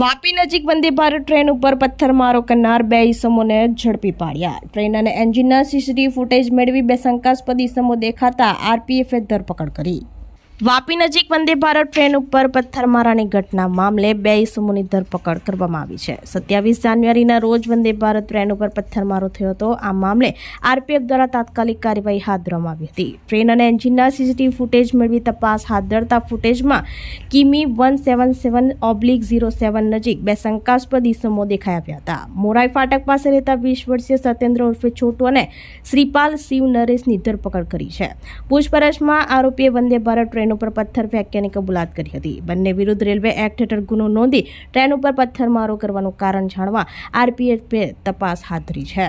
વાપી નજીક વંદે ભારત ટ્રેન ઉપર પથ્થરમારો કરનાર બે ઈસમોને ઝડપી પાડ્યા. ટ્રેન અને એન્જિનના સીસીટીવી ફૂટેજ મેળવી બે શંકાસ્પદ ઈસમો દેખાતા આરપીએફે ધરપકડ કરી. વાપી નજીક વંદે ભારત ટ્રેન ઉપર પથ્થરમારાની ઘટના મામલે બે ઇસમોની ધરપકડ કરવામાં આવી છે. સત્યાવીસ જાન્યુઆરીના રોજ વંદે ભારત ટ્રેન ઉપર પથ્થરમારો થયો હતો. આ મામલે આરપીએફ દ્વારા તાત્કાલિક કાર્યવાહી હાથ ધરવામાં આવી હતી. ટ્રેન અને એન્જિનના સીસીટીવી ફૂટેજ મેળવી તપાસ હાથ ધરતા ફૂટેજમાં કિમી one seven seven oblique zero seven નજીક બે શંકાસ્પદ ઈસમો દેખાઈ આવ્યા હતા. મોરાઈ ફાટક પાસે રહેતા વીસ વર્ષીય સત્યેન્દ્ર ઉર્ફે છોટુ અને શ્રીપાલ શિવ નરેશની ધરપકડ કરી છે. પૂછપરછમાં આરોપીએ વંદે ભારત ઉપર પથ્થર ફેંક્યાની કબૂલાત કરી હતી. બંને વિરુદ્ધ રેલવે એક્ટ હેઠળ ગુનો નોંધી ટ્રેન ઉપર પથ્થરમારો કરવાનું કારણ જાણવા આરપીએફે તપાસ હાથ ધરી છે.